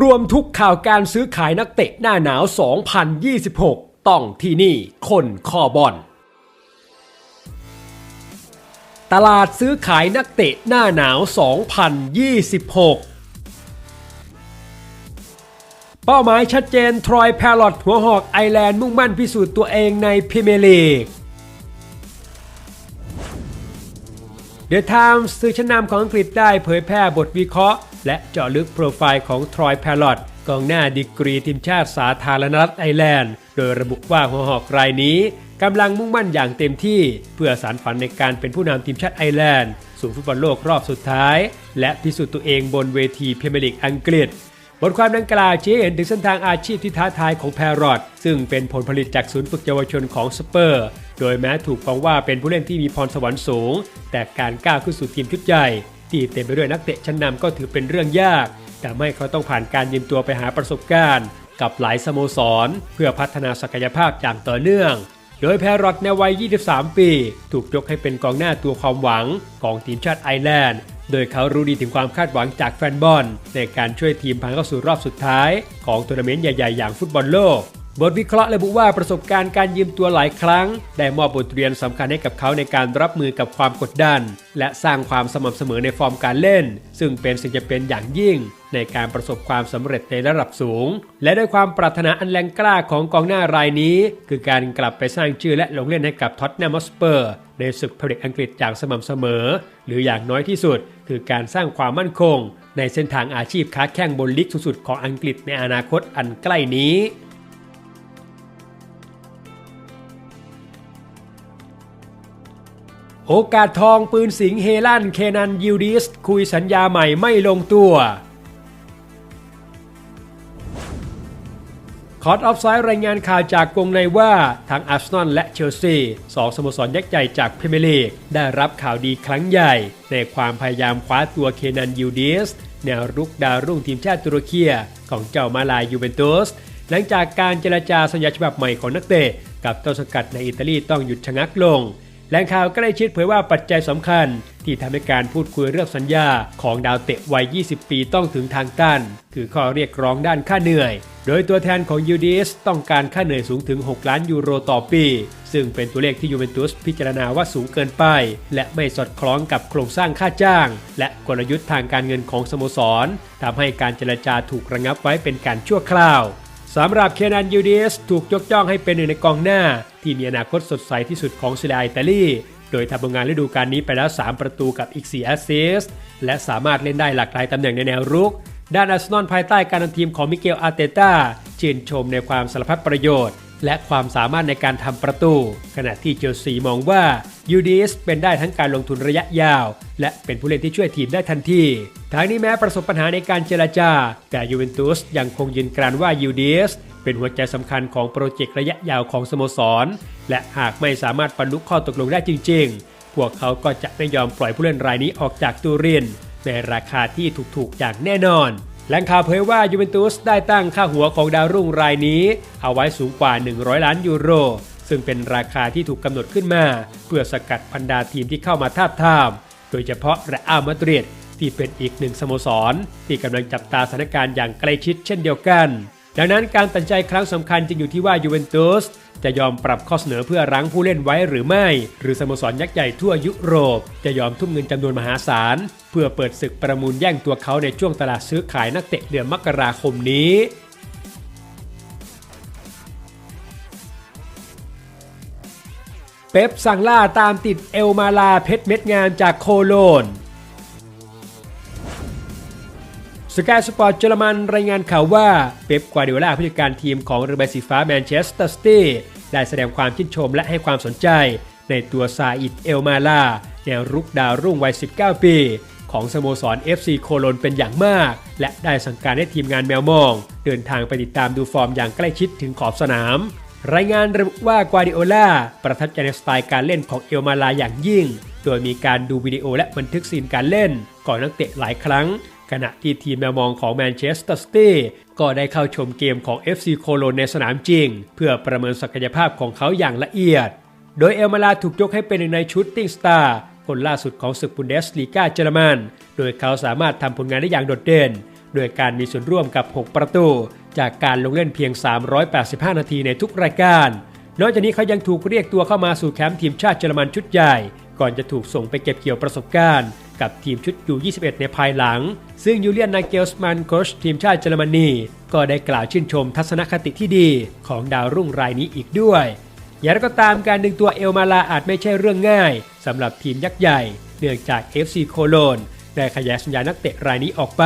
รวมทุกข่าวการซื้อขายนักเตะหน้าหนาว 2026 ต้องที่นี่คนคอบอลตลาดซื้อขายนักเตะหน้าหนาว 2026เป้าหมายชัดเจน ทรอยแพลอตหัวหอกไอร์แลนด์มุ่งมั่นพิสูจน์ตัวเองในพรีเมียร์ลีก เดอะไทมส์สื่อชั้นนำของอังกฤษได้เผยแพร่บทวิเคราะห์ และเจาะลึกโปรไฟล์ของทรอยแพลอตกองหน้าดีกรีทีมชาติสาธารณรัฐไอร์แลนด์ โดยระบุว่าหัวหอกรายนี้กำลังมุ่งมั่นอย่างเต็มที่ เพื่อสารฝันในการเป็นผู้นำทีมชาติไอร์แลนด์ สู่ฟุตบอลโลกรอบสุดท้าย และพิสูจน์ตัวเองบนเวทีพรีเมียร์ลีกอังกฤษ บทความดังกล่าวชี้เห็นถึงเส้นทางอาชีพที่ท้าทายของแพรอตซึ่งเป็นผลผลิตจากศูนย์ฝึกเยาวชนของสเปอร์ โดยแม้ถูกมองว่าเป็นผู้เล่นที่มีพรสวรรค์สูง แต่การก้าวขึ้นสู่ทีมชุดใหญ่ ที่เต็มไปด้วยนักเตะชั้นนำก็ถือเป็นเรื่องยากแต่ไม่เขาต้องผ่านการยืมตัวไปหาประสบการณ์ กับหลายสโมสร เพื่อพัฒนาศักยภาพอย่างต่อเนื่อง โดยแพรอตในวัย 23 ปี ถูกยกให้เป็นกองหน้าตัวความหวังของทีมชาติไอร์แลนด์ โดยเขารู้ดีถึงความคาดหวังจากแฟนบอล ในการช่วยทีมผ่านเข้าสู่รอบสุดท้าย ของทัวร์นาเมนต์ใหญ่ ๆ อย่างฟุตบอลโลก บทวิเคราะห์ระบุว่าประสบการณ์การยืมตัวหลายครั้ง ได้มอบบทเรียนสำคัญให้กับเขาในการรับมือกับความกดดัน และสร้างความสม่ำเสมอในฟอร์มการเล่น ซึ่งเป็นสิ่งจำเป็นอย่างยิ่ง ในการประสบความสำเร็จในระดับสูง และด้วยความปรารถนาอันแรงกล้าของกองหน้ารายนี้ คือการกลับไปสร้างชื่อและลงเล่นให้กับท็อตแนมสเปอร์ในศึกพรีเมียร์ลีกอังกฤษอย่างสม่ำเสมอ หรืออย่างน้อยที่สุด คือการสร้างความมั่นคง ในเส้นทางอาชีพค้าแข่งบนลีกสูงสุดของอังกฤษในอนาคตอันใกล้นี้ โอกาสทองปืนสิงเฮลัน เคนันยิวดิส คุยสัญญาใหม่ไม่ลงตัวคอร์ดออฟไซด์รายงานข่าวจากวงในว่าทั้งอาร์เซนอลและเชลซีสองสโมสรยักษ์ใหญ่จากพรีเมียร์ลีก ได้รับข่าวดีครั้งใหญ่ ในความพยายามคว้าตัวเคนันยิวดิส แนวรุกดาวรุ่งทีมชาติตุรกีของเจ้ามาลายยูเวนตุส หลังจากการเจรจาสัญญาฉบับใหม่ของนักเตะกับต้นสังกัดในอิตาลีต้องหยุดชะงักลง แหล่งข่าวใกล้ชิดเผยว่าปัจจัยสำคัญ ที่ทำให้การพูดคุยเรื่องสัญญาของดาวเตะวัย 20 ปีต้องถึงทางตันคือข้อเรียกร้องด้านค่าเหนื่อย โดยตัวแทนของยูดิสต้องการค่าเหนื่อยสูงถึง 6 ล้านยูโรต่อปี ซึ่งเป็นตัวเลขที่ยูเวนตุสพิจารณาว่าสูงเกินไป และไม่สอดคล้องกับโครงสร้างค่าจ้าง และกลยุทธ์ทางการเงินของสโมสรทำให้การเจรจาถูกระงับไว้เป็นการชั่วคราว สำหรับเคนันยูดิสถูกยกย่องให้เป็นหนึ่งในกองหน้า ที่มีอนาคตสดใสที่สุดของซีเรียอิตาลี โดยทำผลงานฤดูกาลนี้ไปแล้ว 3 ประตูกับอีก 4 แอสซิสต์และสามารถเล่นได้หลากหลายตำแหน่งในแนวรุก ด้านอาร์เซนอลภายใต้การนำทีมของมิเกลอาร์เตต้าชื่นชมในความสารพัดประโยชน์ และความสามารถในการทำประตู ขณะที่เจลซีมองว่ายูดิสเป็นได้ทั้งการลงทุนระยะยาว และเป็นผู้เล่นที่ช่วยทีมได้ทันทีทางนี้แม้ประสบปัญหาในการเจรจา แต่ยูเวนตุสยังคงยืนกรานว่ายูดิสเป็นหัวใจสำคัญของโปรเจกต์ระยะยาวของสโมสร และหากไม่สามารถบรรลุข้อตกลงได้จริง ๆ พวกเขาก็จะไม่ยอมปล่อยผู้เล่นรายนี้ออกจากตูรินในราคาที่ถูกๆอย่างแน่นอน แหล่งข่าวเผยว่ายูเวนตุสได้ตั้งค่าหัวของดาวรุ่งรายนี้ เอาไว้สูงกว่า 100 ล้านยูโร ซึ่งเป็นราคาที่ถูกกำหนดขึ้นมา เพื่อสกัดพันดาทีมที่เข้ามาทาบทาม โดยเฉพาะแรอัลมาดริดที่เป็นอีกหนึ่งสโมสร ที่กำลังจับตาสถานการณ์อย่างใกล้ชิดเช่นเดียวกัน ดังนั้นการตัดใจครั้งสำคัญจึงอยู่ที่ว่ายูเวนตุสจะยอมปรับข้อเสนอเพื่อรั้งผู้เล่นไว้หรือไม่ หรือสโมสรยักษ์ใหญ่ทั่วยุโรป จะยอมทุ่มเงินจำนวนมหาศาล เพื่อเปิดศึกประมูลแย่งตัวเขาในช่วงตลาดซื้อขายนักเตะเดือนมกราคมนี้เป๊ปสั่งล่าตามติดเอลมาลาเพชรเม็ดงามจากโคโลน สกายสปอร์ตเยอรมันรายงานข่าวว่า เป๊ป กวาดิโอลาผู้จัดการทีมของเรือใบสีฟ้าแมนเชสเตอร์ซิตี้ได้แสดงความชื่นชมและให้ความสนใจ ในตัวซาอิดเอลมาลาแนวรุกดาวรุ่งวัย 19 ปี ของสโมสร FC โคโลนเป็นอย่างมาก และได้สั่งการให้ทีมงานแมวมอง เดินทางไปติดตามดูฟอร์มอย่างใกล้ชิดถึงขอบสนาม รายงานระบุว่ากวาดิโอลาประทับใจในสไตล์การเล่นของเอลมาลาอย่างยิ่ง โดยมีการดูวิดีโอและบันทึกซีนการเล่นก่อนนักเตะหลายครั้ง ขณะที่ทีมแมวมองของแมนเชสเตอร์ซิตี้ก็ได้เข้าชมเกมของ FC โคโลนในสนามจริง เพื่อประเมินศักยภาพของเขาอย่างละเอียด โดยเอลมาลาถูกยกให้เป็นหนึ่งในชุดติ้งสตาร์คนล่าสุดของศึกบุนเดสลีกาเยอรมัน โดยเขาสามารถทำผลงานได้อย่างโดดเด่น โดยการมีส่วนร่วมกับ 6 ประตู จากการลงเล่นเพียง 385 นาทีในทุกรายการ นอกจากนี้เขายังถูกเรียกตัวเข้ามาสู่แคมป์ทีมชาติเยอรมันชุดใหญ่ ก่อนจะถูกส่งไปเก็บเกี่ยวประสบการณ์ กับทีมชุดยู21 ในภายหลัง ซึ่งยูเลียนนาเกลสมันโคชทีมชาติเยอรมนี ก็ได้กล่าวชื่นชมทัศนคติที่ดีของดาวรุ่งรายนี้อีกด้วย อย่างไรก็ตามการดึงตัวเอลมาลาอาจไม่ใช่เรื่องง่ายสำหรับทีมยักษ์ใหญ่ เนื่องจาก FC โคโลนได้ขยายสัญญานักเตะรายนี้ออกไป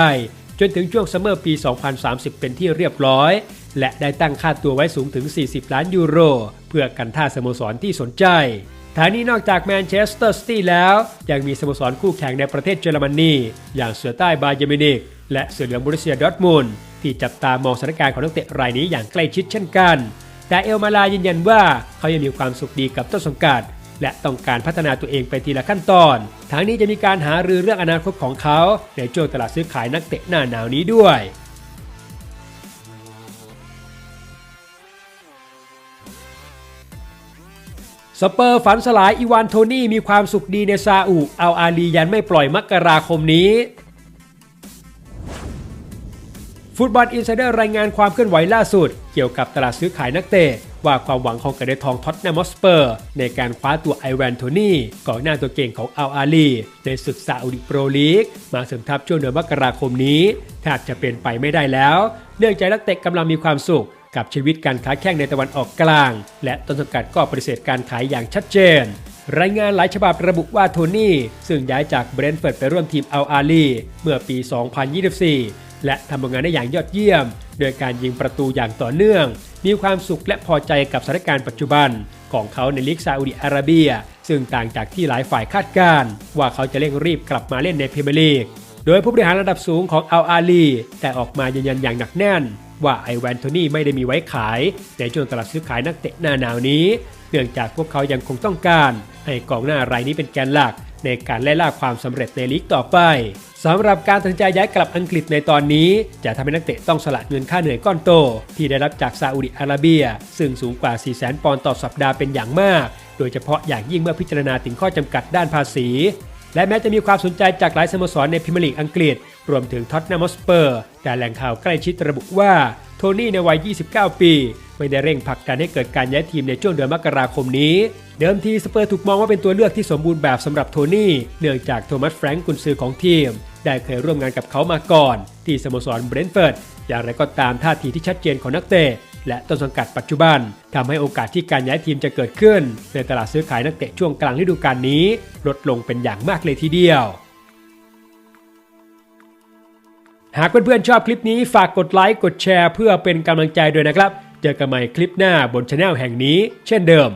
จนถึงช่วงซัมเมอร์ปี 2030 เป็นที่เรียบร้อย และได้ตั้งค่าตัวไว้สูงถึง 40 ล้านยูโร เพื่อกันท่าสโมสรที่สนใจ ทางนี้นอกจากแมนเชสเตอร์ซิตี้แล้ว ยังมีสโมสรคู่แข่งในประเทศเยอรมนี อย่างเสือใต้บาเยมินิกและเสือเหลืองบรุเซียดอร์ทมุนที่จับตามองสถานการณ์ของนักเตะรายนี้อย่างใกล้ชิดเช่นกัน แต่เอลมาลายืนยันว่าเขายังมีความสุขดีกับต้นสังกัด และต้องการพัฒนาตัวเองไปทีละขั้นตอน ทั้งนี้จะมีการหารือเรื่องอนาคตของเขาในช่วงตลาดซื้อขายนักเตะหน้าหนาวนี้ด้วย สเปอร์ฝันสลายอีวานโทนี่มีความสุขดีในซาอุเอาอาลียันไม่ปล่อยมกราคมนี้ ฟุตบอลอินไซเดอร์รายงานความเคลื่อนไหวล่าสุด เกี่ยวกับตลาดซื้อขายนักเตะ ว่าความหวังของกระเดทองท็อตแนมอสเปอร์ ในการคว้าตัวไอแวนโทนี่กองหน้าตัวเก่งของอัลอาลีในศึกซาอุดิโปรลีก มาเสริมทัพช่วงเดือนมกราคมนี้แทบจะเป็นไปไม่ได้แล้ว เนื่องจากนักเตะกำลังมีความสุข กับชีวิตการค้าแข่งในตะวันออกกลาง และต้นสังกัดก็ปฏิเสธการขายอย่างชัดเจน รายงานหลายฉบับระบุว่าโทนี่ ซึ่งย้ายจากเบรนท์เฟิร์ดไปร่วมทีมอัลอาลีเมื่อปี 2024 และทำผลงานได้อย่างยอดเยี่ยม โดยการยิงประตูอย่างต่อเนื่อง มีความสุขและพอใจกับสถานการณ์ปัจจุบันของเขาในลีกซาอุดิอาระเบีย ซึ่งต่างจากที่หลายฝ่ายคาดการณ์ว่าเขาจะเร่งรีบกลับมาเล่นในพรีเมียร์ลีก โดยผู้บริหารระดับสูงของอัลอาลีแต่ออกมายืนยันอย่างหนักแน่น ว่าไอแวนโทนี่ไม่ได้มีไว้ขายในช่วงตลาดซื้อขายนักเตะหน้าหนาวนี้ เนื่องจากพวกเขายังคงต้องการให้กองหน้ารายนี้เป็นแกนหลักในการไล่ล่าความสำเร็จในลีกต่อไปสำหรับการตัดสินใจย้ายกลับอังกฤษในตอนนี้ จะทำให้นักเตะต้องสละเงินค่าเหนื่อยก้อนโต ที่ได้รับจากซาอุดิอาระเบีย ซึ่งสูงกว่า 400,000 ปอนด์ต่อสัปดาห์เป็นอย่างมาก โดยเฉพาะอย่างยิ่งเมื่อพิจารณาถึงข้อจำกัดด้านภาษี และแม้จะมีความสนใจจากหลายสโมสรในพรีเมียร์ลีกอังกฤษ รวมถึงท็อตแนมอสเปอร์ แต่แหล่งข่าวใกล้ชิดระบุว่า โทนี่ในวัย 29 ปี ไม่ได้เร่งผลักดันให้เกิดการย้ายทีมในช่วงเดือนมกราคมนี้ เดิมทีสเปอร์ถูกมองว่าเป็นตัวเลือกที่สมบูรณ์แบบสำหรับโทนี่ เนื่องจากโทมัสแฟรงก์กุนซือของทีม ได้เคยร่วมงานกับเขามาก่อน ที่สโมสรเบรนท์เฟิร์ดอย่างไรก็ตามท่าทีที่ชัดเจนของนักเตะและต้นสังกัดปัจจุบันทำให้โอกาสที่การย้ายทีมจะเกิดขึ้น ในตลาดซื้อขายนักเตะช่วงกลางฤดูกาลนี้ ลดลงเป็นอย่างมากเลยทีเดียว หากเพื่อนๆชอบคลิปนี้ฝากกดไลค์กดแชร์เพื่อเป็นกำลังใจด้วยนะครับ เจอกันใหม่คลิปหน้าบนช anel แห่งนี้ เช่นเดิม